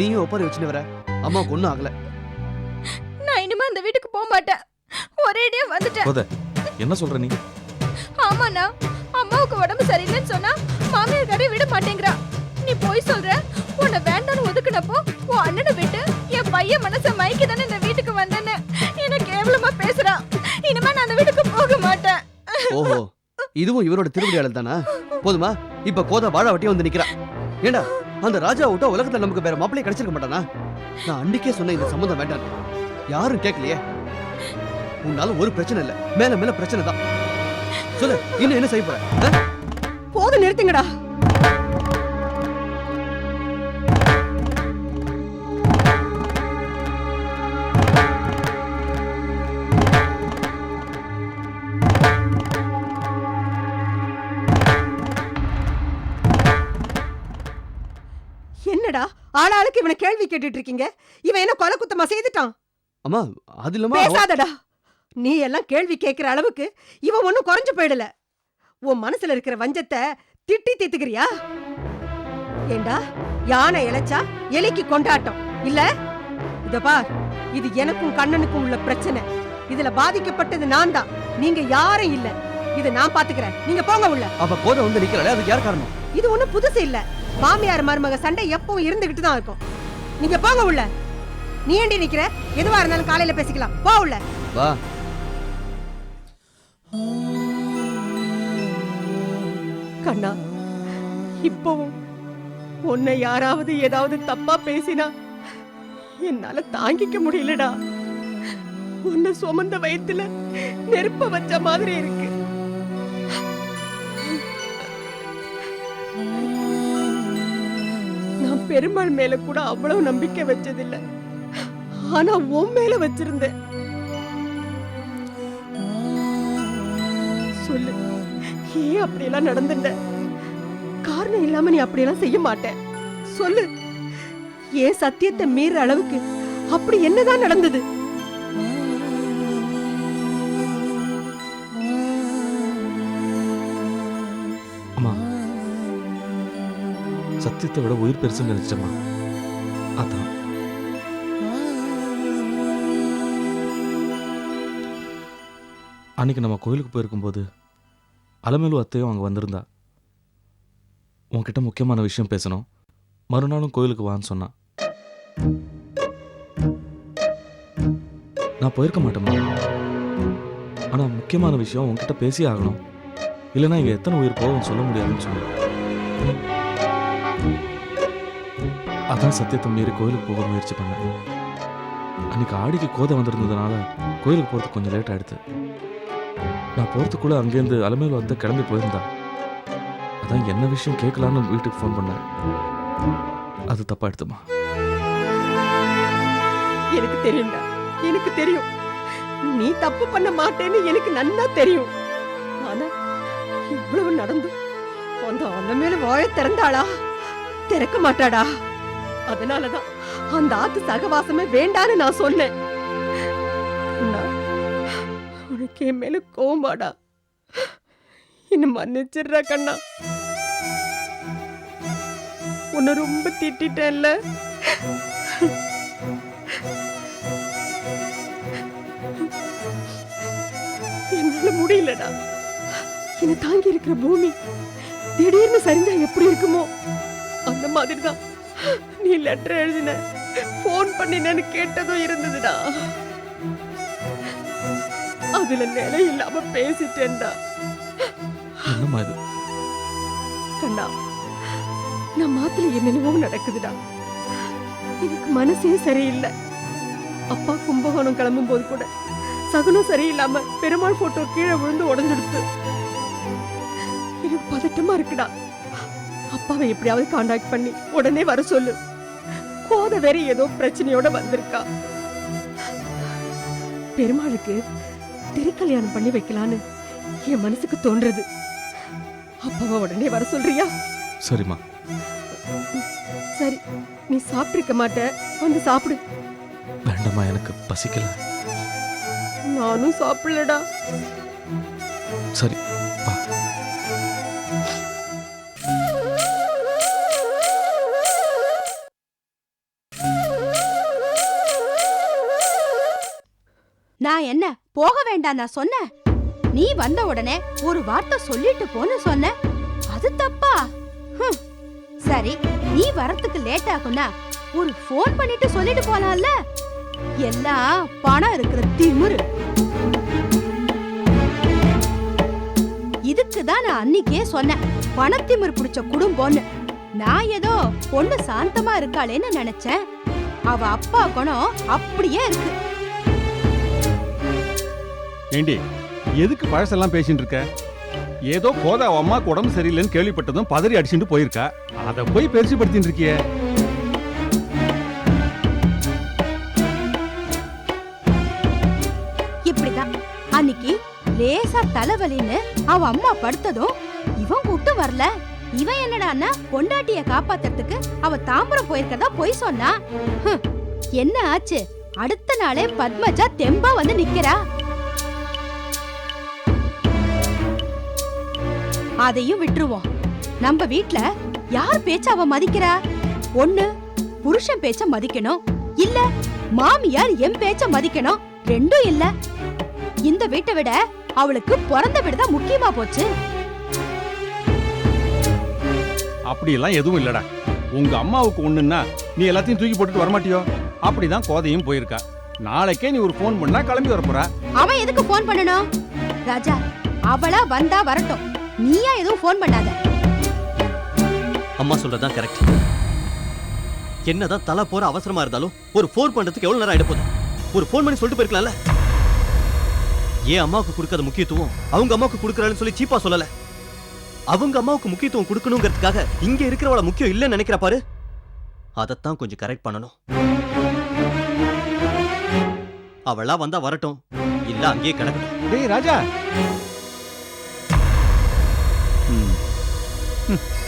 நீயும் ஒப்பாரி வச்சுன்னு வர. அம்மாவுக்கு ஒன்றும் ஆகல. நான் இனிமே அந்த வீட்டுக்கு போக மாட்டேன். ஒரேடியா வந்துட்டேன். கோத என்ன சொல்ற நீ? ஆமாண்ணா அம்மாவுக்கு உடம்பு சரியில்லைன்னு சொன்னா மாமியார் கறி விட மாட்டேங்கிறா. நீ போய் சொல்ற உன்னை வேண்டாம்னு ஒதுக்குனப்போ உன் அண்ணனை விட்டு என் பையன் மனசை மயக்கி தானே இந்த வீட்டுக்கு வந்தேன்னு என்ன கேவலமா பேசுறா. இனிமே நான் அந்த வீட்டுக்கு போக மாட்டேன். ஓஹோ இதுவும் இவரோட திருவிளையாடல் தானா? போதுமா இப்ப கோத வாழ வட்டியா வந்து நிக்கிறா. ஏண்டா அந்த ராஜா விட்டா உலகத்துல நமக்கு வேற மாப்பிள்ளை கிடைச்சிருக்க மாட்டானா? நான் அன்னைக்கே சொன்ன இந்த சம்மந்தம் வேண்டாம் யாரும் கேட்கலையே. உன்னால ஒரு பிரச்சனை இல்ல. மேல மேல பிரச்சனை தான். சொல்லு இன்னும் என்ன செய்ய போற? ஆ? போதும் நிறுத்துங்கடா. ஆளாளுக்கு இவனை கேள்வி கேட்டுட்டு இருக்கீங்க இவன் என்ன கொலை குத்தமா செய்துட்டான்? அம்மா அது இல்லாம பேசாதடா. நீ எல்லாம் கேள்வி கேட்கிற அளவுக்கு இவன் ஒன்னும் குறைஞ்சு போயிடல. உன் மனசுல இருக்கிற வஞ்சத்தை திட்டி தீத்துக்கிறியா? ஏண்டா யானை இழைச்சா எலிக்கு கொண்டாட்டம். இல்ல? இத பார் இது எனக்கும் கண்ணனுக்கும் உள்ள பிரச்சனை. இதுல பாதிக்கப்பட்டது நான் தான் நீங்க யாரும் இல்ல. இத நான் பாத்துக்கிறேன். நீங்க போங்க உள்ள. அவ கோத வந்து நிக்கிறாளே அதுக்கு யார் காரணம்? இது ஒண்ணும் புதுசு இல்ல. மாமியார் மருமக சண்டை எப்பவும் இருந்துகிட்டு தான் இருக்கும். நீங்க போங்க உள்ள. நீ ஏண்டி நிக்கிற? எதுவா இருந்தாலும் காலையில பேசிக்கலாம். போ உள்ள. வா. கண்ணா இப்பவும் உன்னை யாராவது ஏதாவது தப்பா பேசினா என்னால தாங்கிக்க முடியலடா. உன்னை சுமந்த வயித்துல நெருப்ப வச்ச மாதிரி இருக்கு. பெருமாள் மேல கூட அவ்வளவு நம்பிக்கை வச்சதில்ல. ஆனா உன் மேல வச்சிருந்தேன். சொல்லு ஏன் அப்படியெல்லாம் நடந்துட்ட? காரணம் இல்லாம நீ அப்படியெல்லாம் செய்ய மாட்டேன். சொல்லு ஏன் சத்தியத்தை மீற அளவுக்கு அப்படி என்னதான் நடந்தது? சத்தியத்தை விட உயிர் பெருசுன்னு நினைச்சம்மா. அதான். அன்னைக்கு நம்ம கோயிலுக்கு போயிருக்கும்போது அலமேலு அத்தையும் அங்கே வந்திருந்தா. உன்கிட்ட முக்கியமான விஷயம் பேசணும். மறுநாளும் கோயிலுக்கு வான்னு சொன்னான் நான் போயிருக்க மாட்டேம்மா. ஆனால் முக்கியமான விஷயம் உன்கிட்ட பேசியே ஆகணும். இல்லைன்னா இங்கே எத்தனை உயிர் போகும்னு சொல்ல முடியாதுன்னு சொன்னேன் அதான் சத்தியத்தை மீறி கோயிலுக்கு போக முயற்சி பண்ணேன். அன்னைக்கு ஆடிக்கு கோதை வந்திருந்ததுனால கோயிலுக்கு போகிறதுக்கு கொஞ்சம் லேட் ஆகிடுது நான் போகிறதுக்குள்ளே அங்கேருந்து அலமையில் வந்து கிளம்பி போயிருந்தா. அதான் என்ன விஷயம் கேட்கலான்னு வீட்டுக்கு ஃபோன் பண்ணேன். அது தப்பா எடுத்துமா? எனக்கு தெரியும்டா. எனக்கு தெரியும். நீ தப்பு பண்ண மாட்டேன்னு எனக்கு நன்னா தெரியும். ஆனா இவ்வளவு நடந்து அந்த அண்ணன் மேல வாய திறந்தாளா? திறக்க மாட்டாடா. அதனாலதான் அந்த ஆத்து சகவாசமே வேண்டான்னு நான் சொன்னேன். அண்ணா, உனக்கு என் மேல கோமாடா என்ன மன்னிச்சிடுறா கண்ணா. உன்னை ரொம்ப திட்டிட்டேன்ல. என்னால முடியலடா. என்னை தாங்கி இருக்கிற பூமி திடீர்னு சரிஞ்சா எப்படி இருக்குமோ? அந்த மாதிரிதான். நீ லெட்டர் எழுதின ஃபோன் பண்ணினேன்னு கேட்டதும் இருந்ததுடா. அதுல நிலை இல்லாம பேசிட்டேன்டா. என்னம்மா இது? கண்ணா நான் மாத்துல என்னென்னவோ நடக்குதுடா. எனக்கு மனசே சரியில்லை. அப்பா கும்பகோணம் கிளம்பும் போது கூட சகுனம் சரியில்லாம பெருமாள் போட்டோ கீழே விழுந்து உடஞ்சிடுத்து. எனக்கு பதட்டமா இருக்குடா. அப்பாவை எப்படியாவது காண்டாக்ட் பண்ணி உடனே வர சொல்லு. கோத வேற ஏதோ பிரச்சனையோட வந்திருக்கா. பெருமாளுக்கு திருக்கல்யாணம் பண்ணி வைக்கலான்னு என் மனசுக்கு தோன்றது. அப்பாவை உடனே வர சொல்றியா? சரிம்மா. சரி நீ சாப்பிட்டிருக்க மாட்ட வந்து சாப்பிடு. வேண்டாம்மா எனக்கு பசிக்கல. நானும் சாப்பிடலடா. சரி வா. நான் என்ன போக வேண்டாம் நான் சொன்னேன்? நீ வந்த உடனே ஒரு வார்த்தை சொல்லிட்டு போன்னு சொன்ன அது தப்பா? சரி நீ வரத்துக்கு லேட் ஆகும்னா ஒரு ஃபோன் பண்ணிட்டு சொல்லிட்டு போலாம்ல. எல்லாம் பணம் இருக்கிற திமிரு. இதுக்கு தான் நான் அன்னிக்கே சொன்னேன் பணத்திமிர் பிடிச்ச குடும்பம்னு நான் ஏதோ பொண்ணு சாந்தமா இருக்காளேன்னு நினைச்சேன். அவ அப்பா குணம் அப்படியே இருக்கு. ஏண்டி எதுக்கு பழசெல்லாம் பேசிட்டு இருக்க? ஏதோ கோதா அவ அம்மாக்கு உடம்பு சரியில்லைன்னு கேள்விப்பட்டதும் பதறி அடிச்சுட்டு போயிருக்கா. அதை போய் பெருசுபடுத்திட்டு இருக்கியே. இப்படிதான். அன்னைக்கு லேசா தலைவலின்னு அவ அம்மா படுத்ததும் இவன் கூப்பிட்டு வரல. இவன் என்னடான்னா பொண்டாட்டிய காப்பாத்துறதுக்கு அவ தாம்பரம் போயிருக்கதா பொய் சொன்னா? என்ன ஆச்சு? அடுத்த நாளே பத்மஜா தெம்பா வந்து நிக்கிறா. அதையும் விட்டுருவோம். நம்ம வீட்ல யார் பேச்ச அவ மதிக்கிறா? ஒண்ணு புருஷன் பேச்ச மதிக்கணும். இல்ல மாமியார் என் பேச்ச மதிக்கணும். ரெண்டும் இல்ல. இந்த வீட்டை விட அவளுக்கு பிறந்த வீடு தான் முக்கியமா போச்சு. அப்படியெல்லாம் எதுவும் இல்லடா. உங்க அம்மாவுக்கு ஒண்ணுன்னா நீ எல்லாத்தையும் தூக்கி போட்டுட்டு வரமாட்டியோ? அப்படிதான் கோதையும் போயிருக்கா. நாளைக்கே நீ ஒரு ஃபோன் பண்ணா கிளம்பி வரப்போறா. அவன் எதுக்கு ஃபோன் பண்ணணும்? ராஜா அவளா வந்தா வரட்டும். நீயா எதுவும் ஃபோன் பண்ணாத. அம்மா சொல்றதுதான் கரெக்ட் என்னதான் தலை போற அவசரமா இருந்தாலும் ஒரு ஃபோன் பண்றதுக்கு எவ்வளவு நேரம் ஆயிட ஒரு ஃபோன் பண்ணி சொல்லிட்டு போயிருக்கலாம்ல? ஏன் அம்மாவுக்கு கொடுக்காத முக்கியத்துவம் அவங்க அம்மாவுக்கு கொடுக்கறான்னு சொல்லி சீப்பா சொல்லல. அவங்க அம்மாவுக்கு முக்கியத்துவம் கொடுக்கணுங்கிறதுக்காக இங்க இருக்கிறவள முக்கியம் இல்லைன்னு நினைக்கிற பாரு. அதைத்தான் கொஞ்சம் கரெக்ட் பண்ணணும். அவளா வந்தா வரட்டும். இல்ல அங்கேயே கிடக்கட்டும். டேய் ராஜா. Hmm.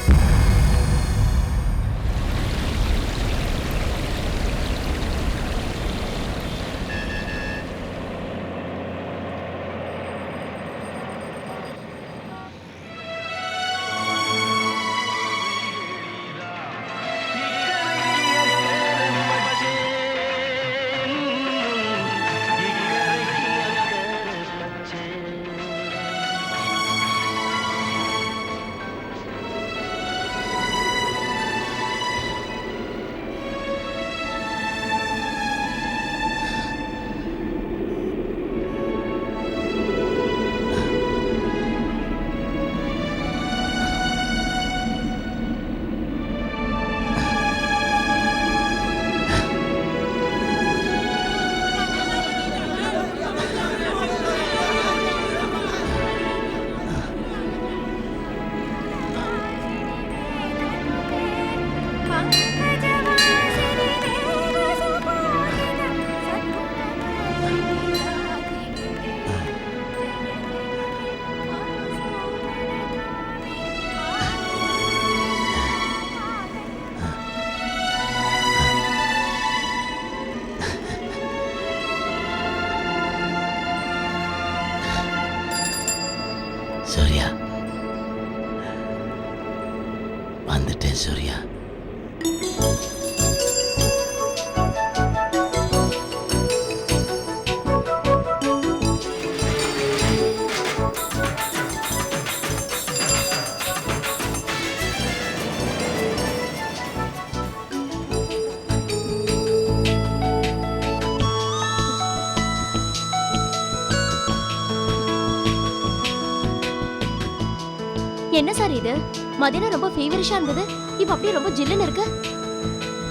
வந்துட்டேன் சூர்யா. மதியானம் ரொம்ப ஃபீவரிஷா இருந்தது. இப்ப அப்படியே ரொம்ப ஜில்லுன்னு இருக்கு.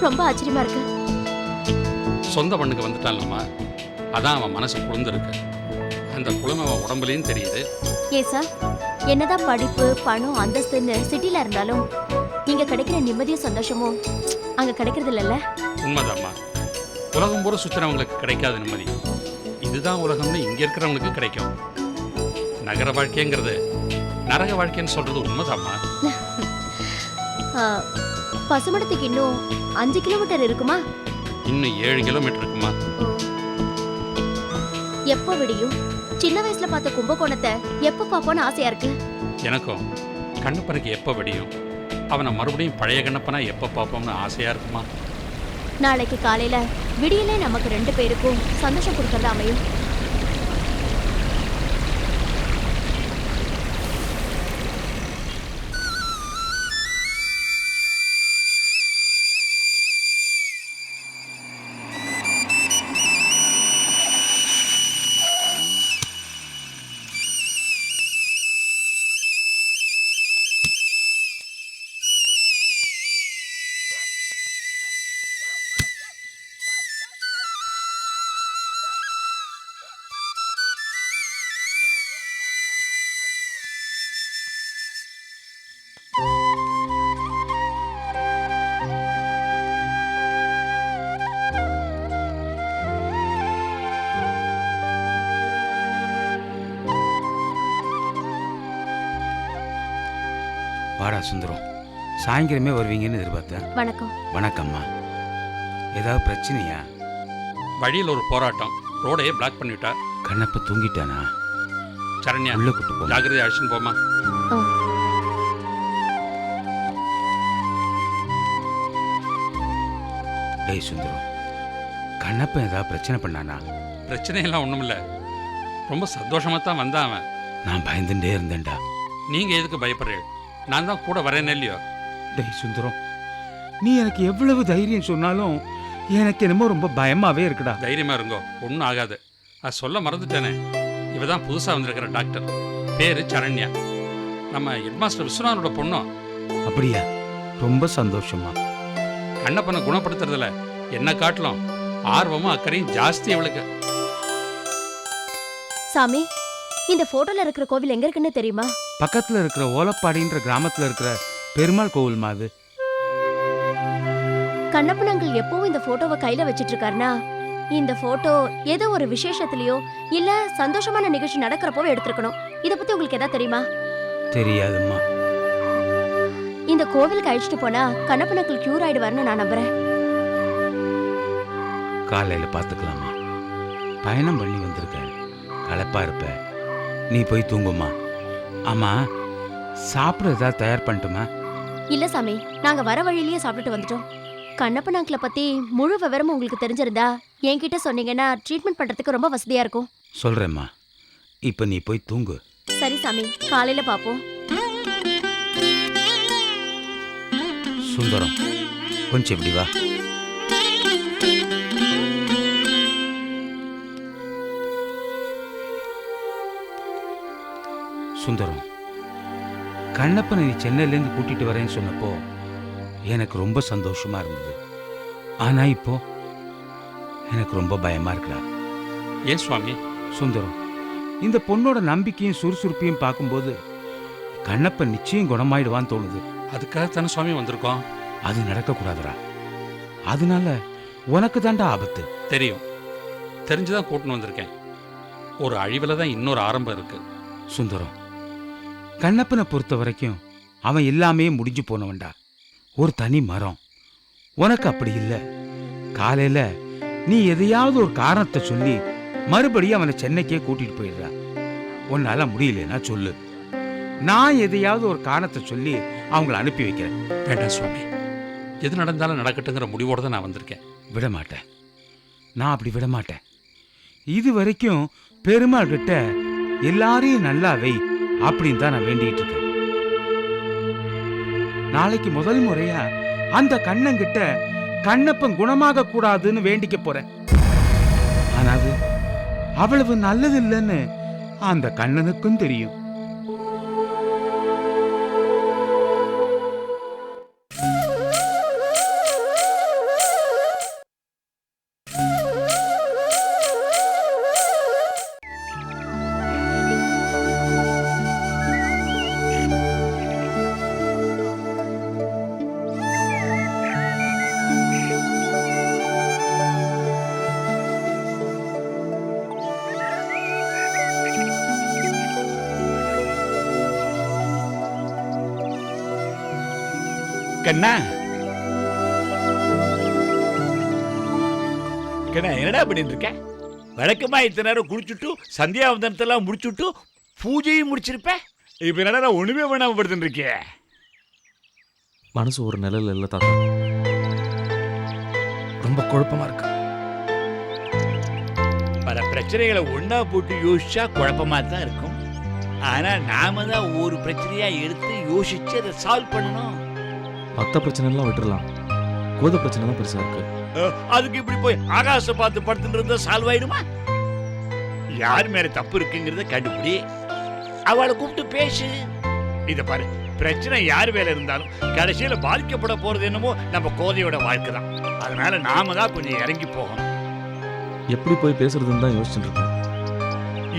ரொம்ப ஆச்சரியமா இருக்கு. சொந்த மண்ணுக்கு வந்துட்டான்லம்மா அதான் அவன் மனசு குளிர்ந்துருக்கு அந்த குளுமை அவன் உடம்புலையும் தெரியுது. ஏன் சார் என்னதான் படிப்பு பணம் அந்தஸ்துன்னு சிட்டில இருந்தாலும் இங்க கிடைக்கிற நிம்மதியும் சந்தோஷமும் அங்க கிடைக்கிறது இல்லைல்ல? உண்மைதாம்மா. உலகம் பூரா சுற்றுறவங்களுக்கு கிடைக்காத நிம்மதி. இதுதான் உலகம்னு இங்கே இருக்கிறவங்களுக்கு கிடைக்கும். நகர வாழ்க்கைங்கிறது நரக வாழ்க்கைன்னு சொல்றது உண்மைதாம்மா. பசுமடத்துக்கு இன்னும் அஞ்சு கிலோமீட்டர் இருக்குமா? இன்னும் ஏழு கிலோமீட்டர் இருக்குமா. எப்போ விடியும்? சின்ன வயசுல பார்த்த கும்பகோணத்தை எப்போ பார்ப்போன்னு ஆசையா இருக்கு? எனக்கும் கண்ணப்பனுக்கு எப்போ வெடியும்? அவனை மறுபடியும் பழைய கண்ணப்பனா எப்போ பார்ப்போம்னு ஆசையாக இருக்குமா? நாளைக்கு காலையில விடியலே நமக்கு ரெண்டு பேருக்கும் சந்தோஷம் கொடுக்கறதா அமையும். சுந்தரம். சாயங்காலமே வருவீங்கன்னு எதிர்பார்த்தேன். வணக்கம். வணக்கம்மா. ஏதாவது பிரச்சனையா? வழியில் ஒரு போராட்டம். ரோடையே பிளாக் பண்ணிவிட்டா கண்ணப்ப தூங்கிட்டானா? சரண்யா உள்ள கூட்டு போ ஜாகிரதை அழிச்சுன்னு போமா டேய் சுந்தரம் கண்ணப்பன் ஏதாவது பிரச்சனை பண்ணானா? பிரச்சனையெல்லாம் ஒன்றும் இல்லை ரொம்ப சந்தோஷமாக தான் வந்தான் அவன். நான் பயந்துட்டே இருந்தேன்டா. நீங்கள் எதுக்கு பயப்படுறீங்க? நான் தான் கூட வரேன்னு இல்லையோ? டேய் சுந்தரம் நீ எனக்கு எவ்வளவு தைரியம் சொன்னாலும் எனக்கு என்னமோ ரொம்ப பயமாவே இருக்குடா. தைரியமாக இருங்கோ ஒன்றும் ஆகாது. அது சொல்ல மறந்துட்டேனே. இவ தான் புதுசாக வந்திருக்கிற டாக்டர். பேர் சரண்யா. நம்ம ஹெட்மாஸ்டர் விஸ்வநாதனோட பொண்ணும் அப்படியா? ரொம்ப சந்தோஷமா கண்ணப்பனை குணப்படுத்துறதுல என்ன காட்டிலும்? ஆர்வமும் அக்கறையும் ஜாஸ்தி அவளுக்கு சாமி இந்த போட்டோல இருக்கிற கோவில் எங்க இருக்குன்னு தெரியுமா? பக்கத்துல இருக்கிற ஓலப்பாடின்ற கிராமத்துல இருக்கிற பெருமாள் கோவில் மாது கண்ணப்பன் அங்கிள் எப்பவும் இந்த போட்டோவை கையில வச்சிட்டு இருக்காருனா இந்த போட்டோ ஏதோ ஒரு விசேஷத்துலயோ இல்ல சந்தோஷமான நிகழ்ச்சி நடக்கிறப்போ எடுத்திருக்கணும். இத பத்தி உங்களுக்கு ஏதாவது தெரியுமா? தெரியாதும்மா. இந்த கோவிலுக்கு அழைச்சிட்டு போனா கண்ணப்பன் அங்கிள் கியூர் ஆயிடுவாருன்னு நான் நம்புறேன். காலையில பாத்துக்கலாமா பயணம் பண்ணி வந்திருக்க. களைப்பா இருப்ப. நீ போய் தூங்குமா ஆமா சாப்பிட ஏதாவது தயார் பண்ணட்டுமா? இல்ல சாமி நாங்க வர வழியிலேயே சாப்பிட்டுட்டு வந்துட்டோம். கண்ணப்பன் அங்கிளை பத்தி முழு விவரமும் உங்களுக்கு தெரிஞ்சிருந்தா என்கிட்ட சொன்னீங்கன்னா ட்ரீட்மெண்ட் பண்றதுக்கு ரொம்ப வசதியா இருக்கும். சொல்றேம்மா. இப்ப நீ போய் தூங்கு. சரி சாமி காலையில பாப்போம். சுந்தரம் கொஞ்சம் இப்படி வா. சுந்தரம் கண்ணப்பனை நீ சென்னையிலேருந்து கூட்டிட்டு வரேன்னு சொன்னப்போ எனக்கு ரொம்ப சந்தோஷமா இருந்தது. ஆனா இப்போ எனக்கு ரொம்ப பயமா இருக்குடா. ஏன் சுவாமி? சுந்தரம் இந்த பொண்ணோட நம்பிக்கையும் சுறுசுறுப்பையும் பார்க்கும்போது கண்ணப்பன் நிச்சயம் குணமாயிடுவான்னு தோணுது. அதுக்காகத்தானே சுவாமி வந்திருக்கோம். அது நடக்கக்கூடாதுடா. அதனால உனக்கு தாண்டா ஆபத்து. தெரியும். தெரிஞ்சுதான் கூட்டின்னு வந்திருக்கேன். ஒரு அழிவில் தான் இன்னொரு ஆரம்பம் இருக்கு. சுந்தரம் கண்ணப்பனை பொறுத்த வரைக்கும் அவன் எல்லாமே முடிஞ்சு போனவன்டா. ஒரு தனி மரம். உனக்கு அப்படி இல்லை. காலையில நீ எதையாவது ஒரு காரணத்தை சொல்லி மறுபடியும் அவனை சென்னைக்கே கூட்டிட்டு போயிடுறா. உன்னால முடியலன்னா சொல்லு. நான் எதையாவது ஒரு காரணத்தை சொல்லி அவங்கள அனுப்பி வைக்கிறேன். வேண்டாம் சுவாமி. எது நடந்தாலும் நடக்கட்டுங்கிற முடிவோடு தான் நான் வந்திருக்கேன். விட மாட்டேன் நான் அப்படி விட மாட்டேன் இது வரைக்கும் பெருமாள் கிட்ட எல்லாரையும் நல்லா வை. அப்படின்னு தான் நான் வேண்டிட்டு இருக்கேன். நாளைக்கு முதல் முறையா அந்த கண்ணங்கிட்ட கண்ணப்பன் குணமாக கூடாதுன்னு வேண்டிக்க போறேன். ஆனா அது அவ்வளவு நல்லது இல்லைன்னு அந்த கண்ணனுக்கும் தெரியும். கண்ணா. கண்ணா என்னடா பண்ணிட்டு இருக்க வழக்கமா இத்தனை நேரம் குளிச்சுட்டு சந்தியாவந்தனத்தெல்லாம் முடிச்சுட்டு பூஜையும் முடிச்சிருப்ப? இப்ப என்னடா ஒண்ணுமே பண்ணாம படுத்துட்டு இருக்கே மனசு ஒரு நிலையில இல்லை தாத்தா. ரொம்ப குழப்பமா இருக்கு. பல பிரச்சனைகளை ஒண்ணா போட்டு யோசிச்சா குழப்பமா தான் இருக்கும். ஆனா நாம தான் ஒவ்வொரு பிரச்சனையா எடுத்து யோசிச்சு அதை சால்வ் பண்ணணும். மற்ற பிரச்சனை எல்லாம் விட்டுறலாம். கோத பிரச்சனை தான் பெருசா இருக்கு. அதுக்கு இப்படி போய் ஆகாச பார்த்து படுத்துட்டு இருந்தா சால்வ் ஆயிடுமா? யார் மேல தப்பு இருக்குங்கிறத கண்டுபிடி. அவளை கூப்பிட்டு பேசு. இத பாரு பிரச்சனை யார் மேல இருந்தாலும் கடைசியில பாதிக்கப்பட போறது என்னமோ நம்ம கோதையோட வாழ்க்கை தான். அதனால நாம தான் கொஞ்சம் இறங்கி போகணும். எப்படி போய் பேசுறதுன்னு தான் யோசிச்சுட்டு இருக்கேன்.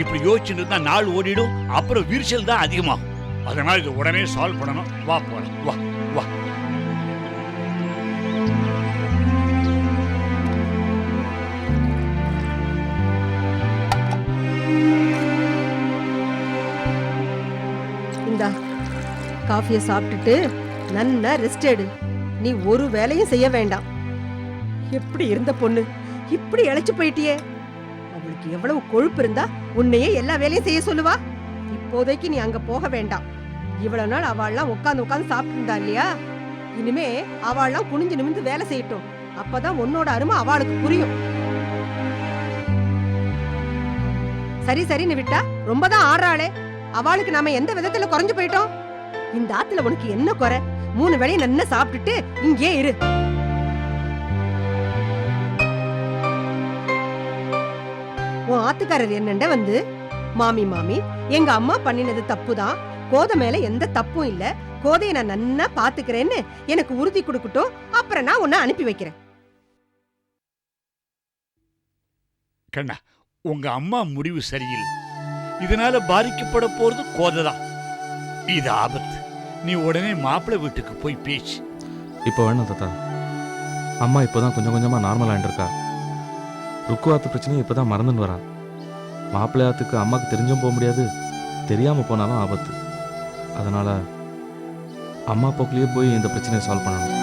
இப்படி யோசிச்சுட்டு இருந்தா நாள் ஓடிடும் அப்புறம் விரிசல் தான் அதிகமாகும். அதனால இது உடனே சால்வ் பண்ணணும். வா போலாம். வா. காஃபியை சாப்பிட்டுட்டு நல்லா ரெஸ்ட் எடு. நீ ஒரு வேலையும் செய்ய வேண்டாம். எப்படி இருந்த பொண்ணு? இப்படி இழைச்சு போயிட்டியே? அவளுக்கு எவ்வளவு கொழுப்பு இருந்தா உன்னையே எல்லா வேலையும் செய்ய சொல்லுவா? இப்போதைக்கு நீ அங்க போக வேண்டாம். இவ்வளவு நாள் அவள்லாம் உட்காந்து உட்காந்து சாப்பிட்டுருந்தா இல்லையா? இனிமே அவள்லாம் குனிஞ்சு நிமிந்து வேலை செய்யட்டும். அப்பதான் உன்னோட அருமை அவளுக்கு புரியும். சரி சரின்னு விட்டா ரொம்ப தான் ஆடுறாளே அவளுக்கு நாம எந்த விதத்துல குறைஞ்சு போயிட்டோம்? இந்த ஆத்துல உனக்கு என்ன குறை? மூணு வேளையும் நல்லா சாப்பிட்டுட்டு இங்கே இரு. உன் ஆத்துக்காரர் என்னண்ட வந்து? மாமி மாமி எங்க அம்மா பண்ணினது தப்புதான். கோதை மேல எந்த தப்பும் இல்ல. கோதையை நான் நன்னா பாத்துக்கிறேன்னு எனக்கு உறுதி கொடுக்கட்டும். அப்புறம் நான் உன்னை அனுப்பி வைக்கிறேன். கண்ணா உங்க அம்மா முடிவு சரியில்லை. இதனால பாதிக்கப்பட போறது கோதைதான். இது ஆபத்து. நீ உடனே மாப்பிள்ளை வீட்டுக்கு போய் பேசு இப்போ வேணும் தாத்தா. அம்மா இப்போ தான் கொஞ்சம் கொஞ்சமாக நார்மல் ஆகிட்டுருக்கா ருக்குவாத்து பிரச்சனையை இப்போ தான் மறந்துன்னு வரா. மாப்பிள்ளையாத்துக்கு அம்மாவுக்கு தெரிஞ்சும் போக முடியாது. தெரியாமல் போனாலும் ஆபத்து. அதனால் அம்மா போக்கிலேயே போய் இந்த பிரச்சனையை சால்வ் பண்ணணும்.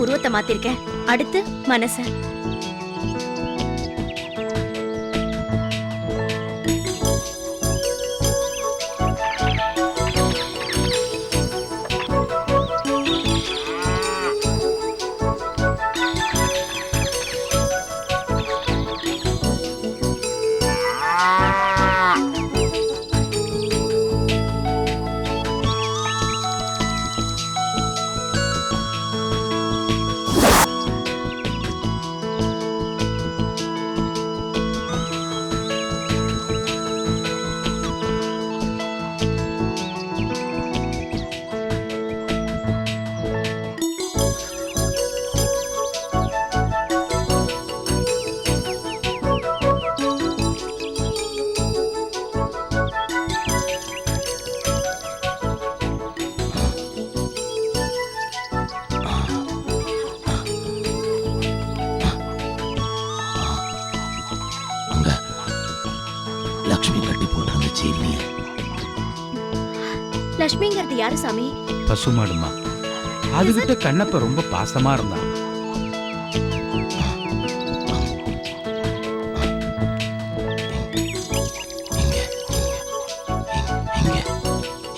உருவத்தை மாத்திருக்கேன். அடுத்து மனச. லட்சுமிங்கிறது யாரு சாமி? பசுமாடுமா. அதுகிட்ட கண்ணப்ப ரொம்ப பாசமா இருந்தான் இங்க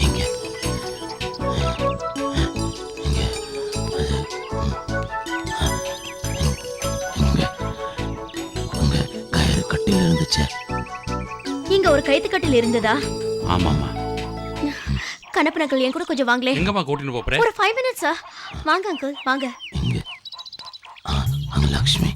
இங்க இங்க இங்க அது இங்க உங்க கயிறு கட்டில இருந்துச்சு. இங்க ஒரு கைத்துக்கட்டில் இருந்ததா? ஆமாமா கணப்பு நக்கல் என் கூட கொஞ்சம் வாங்களே. எங்கம்மா கூட்டிட்டு போறேன் ஒரு ஃபைவ் மினிட்ஸா வாங்க அங்கிள் வாங்க. இங்க. ஆ, அங்க லக்ஷ்மி.